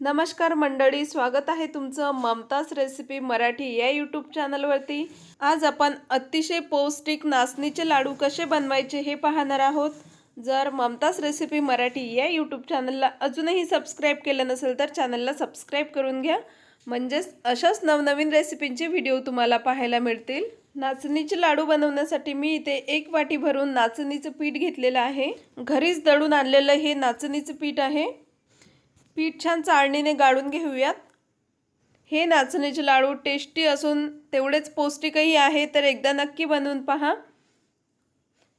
नमस्कार मंडळी स्वागत आहे तुमचं ममताज रेसिपी मराठी या यूट्यूब चॅनलवरती आज आपण अतिशय पौष्टिक नाचणीचे लाडू कसे बनवायचे हे पाहणार आहोत. जर ममताज रेसिपी मराठी या यूट्यूब चॅनलला अजूनही सबस्क्राईब केलं नसेल तर चॅनलला सबस्क्राईब करून घ्या. म्हणजेच अशाच नवनवीन रेसिपींचे व्हिडिओ तुम्हाला पाहायला मिळतील. नाचणीचे लाडू बनवण्यासाठी मी इथे एक वाटी भरून नाचणीचं पीठ घेतलेलं आहे. घरीच दळून आणलेलं हे नाचणीचं पीठ आहे. पीठ छान चाळणीने गाळून घेऊयात. हे नाचणीचे लाडू टेस्टी असून तेवढेच पौष्टिकही आहे तर एकदा नक्की बनवून पहा.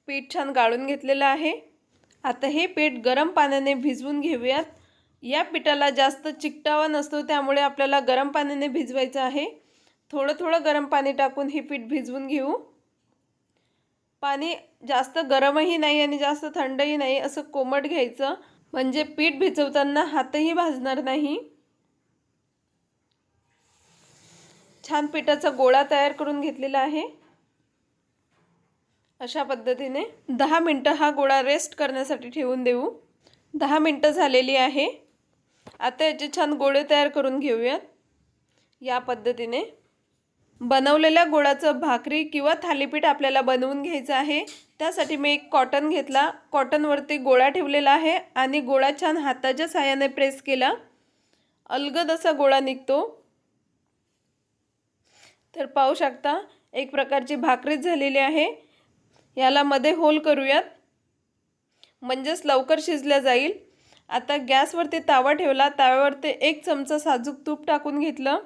पीठ छान गाळून घेतलेलं आहे. आता हे पीठ गरम पाण्याने भिजवून घेऊयात. या पिठाला जास्त चिकटावा नसतो त्यामुळे आपल्याला गरम पाण्याने भिजवायचं आहे. थोडं थोडं गरम पाणी टाकून हे पीठ भिजवून घेऊ. पाणी जास्त गरमही नाही आणि जास्त थंडही नाही असं कोमट घ्यायचं. म्हणजे पीठ भिजवताना हातही भाजणार नाही. छान पिठाचा गोळा तयार करून घेतलेला आहे. अशा पद्धतीने दहा मिनटं हा गोळा रेस्ट करण्यासाठी ठेवून देऊ. दहा मिनटं झालेली आहे. आता याचे छान गोळे तयार करून घेऊयात. या पद्धतीने बनवलेल्या गोळाचं भाकरी किंवा थालीपीठ आपल्याला बनवून घ्यायचं आहे. त्यासाठी मी एक कॉटन घेतला. कॉटनवरती गोळा ठेवलेला आहे आणि गोळा छान हाताच्या साह्याने प्रेस केला. अलगद असा गोळा निघतो. तर पाहू शकता एक प्रकारची भाकरीच झालेली आहे. याला मध्ये होल करूयात. म्हणजेच लवकर शिजल्या जाईल. आता गॅसवरती तावा ठेवला. ताव्यावरती एक चमचा साजूक तूप टाकून घेतलं.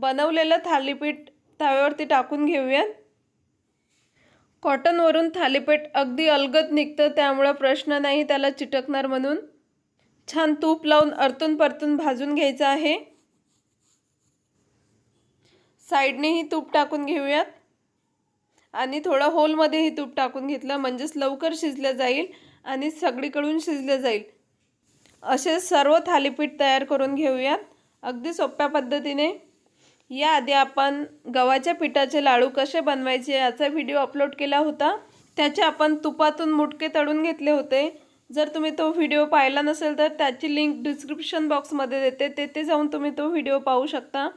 बनवलेलं थालीपीठ तव्यावरती टाकून घेऊयात. कॉटनवरून थालीपीठ अगदी अलगद निघतं त्यामुळं प्रश्न नाही त्याला चिटकणार म्हणून. छान तूप लावून अर्तून परतून भाजून घ्यायचं आहे. साईडनेही तूप टाकून घेऊयात. आणि थोडं होलमध्येही तूप टाकून घेतलं म्हणजेच लवकर शिजलं जाईल आणि सगळीकडून शिजलं जाईल. असे सर्व थालीपीठ तयार करून घेऊयात. अगदी सोप्या पद्धतीने. याआधी आपण गव्हाच्या पिठाचे लाडू कसे बनवायचे याचा व्हिडिओ अपलोड केला होता. त्याचे आपण तुपातून मुटके तळून घेतले होते. जर तुम्ही तो व्हिडिओ पाहिला नसेल तर त्याची लिंक डिस्क्रिप्शन बॉक्समध्ये देते. तेथे जाऊन तुम्ही तो व्हिडिओ पाहू शकता.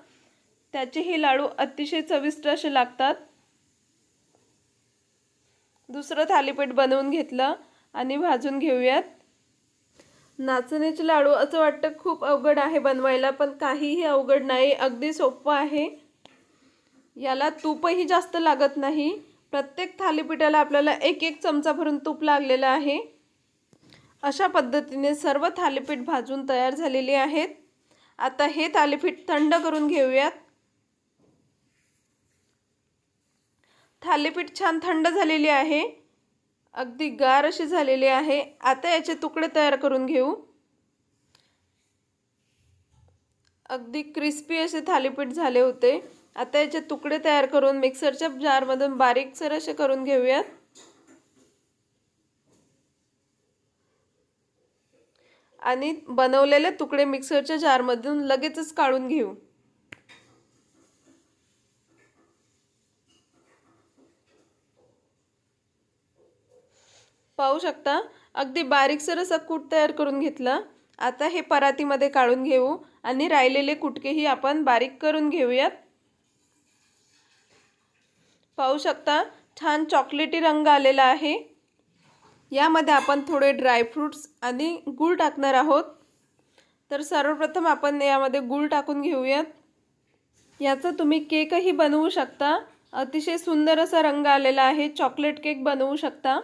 त्याचेही लाडू अतिशय चविष्ट असे लागतात. दुसरं थालीपीठ बनवून घेतलं आणि भाजून घेऊयात. नाचणीचे लाडू असं वाटतं खूप अवघड आहे बनवायला पण काहीही अवघड नाही. अगदी सोपं आहे. याला तूपही जास्त लागत नाही. प्रत्येक थालीपीठाला आपल्याला एक एक चमचा भरून तूप लागलेलं आहे. अशा पद्धतीने सर्व थालीपीठ भाजून तयार झालेली आहेत. आता हे थालीपीठ थंड करून घेऊयात. थालीपीठ छान थंड झालेली आहे. अगदी गार अशी झालेली आहे. आता याचे तुकडे तयार करून घेऊ. अगदी क्रिस्पी असे थालीपीठ झाले होते. आता याचे तुकडे तयार करून मिक्सरच्या जारमधून बारीकसर असे करून घेऊयात. आणि बनवलेले तुकडे मिक्सरच्या जारमधून लगेचच काढून घेऊ. पाहू शकता. अगदी बारीकसर असं कूट तयार करून घेतलं. आता हे परातीमध्ये काढून घेऊ आणि राहिलेले कुटकेही आपण बारीक करून घेऊयात. पाहू शकता छान चॉकलेटी रंग आलेला आहे. यामध्ये आपण थोडे ड्रायफ्रूट्स आणि गूळ टाकणार आहोत. तर सर्वप्रथम आपण यामध्ये गूळ टाकून घेऊयात. याचा तुम्ही केकही बनवू शकता. अतिशय सुंदर असा रंग आलेला आहे. चॉकलेट केक बनवू शकता.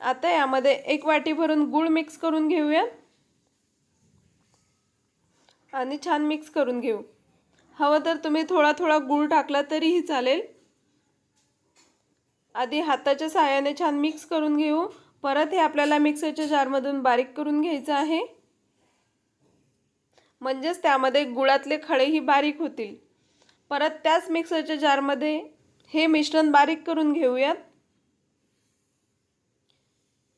आता यामध्ये एक वाटी भरून गूळ मिक्स करून घेऊयात आणि छान मिक्स करून घेऊ. हवं तर तुम्ही थोडा थोडा गूळ टाकला तरीही चालेल. आधी हाताच्या सहाय्याने छान मिक्स करून घेऊ. परत हे आपल्याला मिक्सरच्या जारमधून बारीक करून घ्यायचं आहे. म्हणजेच त्यामध्ये गुळातले खळेही बारीक होतील. परत त्याच मिक्सरच्या जारमध्ये हे मिश्रण बारीक करून घेऊयात.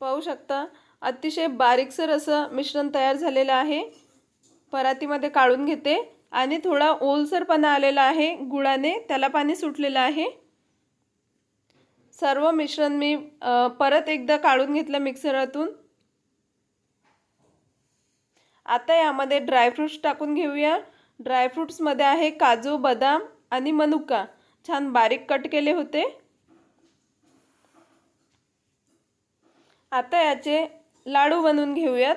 पाहू शकता. अतिशय बारीकसर असं मिश्रण तयार झालेलं आहे. परातीमध्ये काढून घेते. आणि थोडा ओलसरपणा आलेला आहे. गुळाने त्याला पाणी सुटलेलं आहे. सर्व मिश्रण मी परत एकदा काढून घेतलं मिक्सरातून. आता यामध्ये ड्रायफ्रूट्स टाकून घेऊया. ड्रायफ्रूट्समध्ये आहे काजू बदाम आणि मनुका. छान बारीक कट केले होते. आता याचे लाडू बनवून घेऊयात.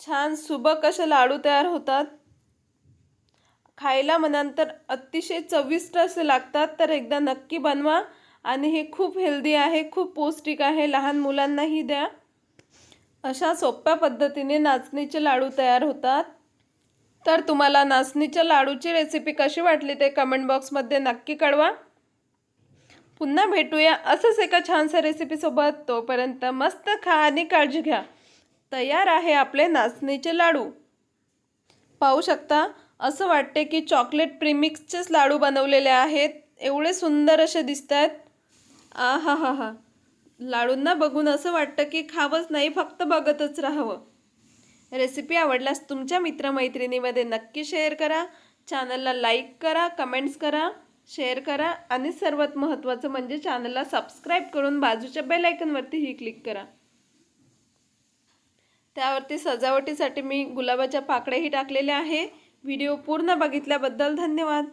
छान सुबक असे लाडू तयार होतात. खायला म्हणानंतर अतिशय चविष्ट असे लागतात तर एकदा नक्की बनवा. आणि हे खूप हेल्दी आहे खूप पौष्टिक आहे लहान मुलांनाही द्या. अशा सोप्या पद्धतीने नाचणीचे लाडू तयार होतात. तर तुम्हाला नाचणीच्या लाडूची रेसिपी कशी वाटली ते कमेंट बॉक्समध्ये नक्की कळवा. पुन्हा भेटूया असंच एका छानसा रेसिपीसोबत तोपर्यंत मस्त खा आणि काळजी घ्या. तयार आहे आपले नाचणीचे लाडू. पाहू शकता असं वाटते की चॉकलेट प्रिमिक्सचेच लाडू बनवलेले आहेत. एवढे सुंदर असे दिसत आहेत आ हा हा हा लाडूंना बघून असं वाटतं की खावंच नाही फक्त बघतच राहावं. रेसिपी आवडल्यास तुमच्या मित्रमैत्रिणीमध्ये नक्की शेअर करा. चॅनलला लाईक करा कमेंट्स करा. शेअर करा आणि सर्वात महत्त्वाचं म्हणजे चॅनलला सबस्क्राईब करून बाजूच्या बेल आयकनवरतीही क्लिक करा. त्यावरती सजावटीसाठी मी गुलाबाच्या पाकळ्याही टाकलेल्या आहे. व्हिडिओ पूर्ण बघितल्याबद्दल धन्यवाद.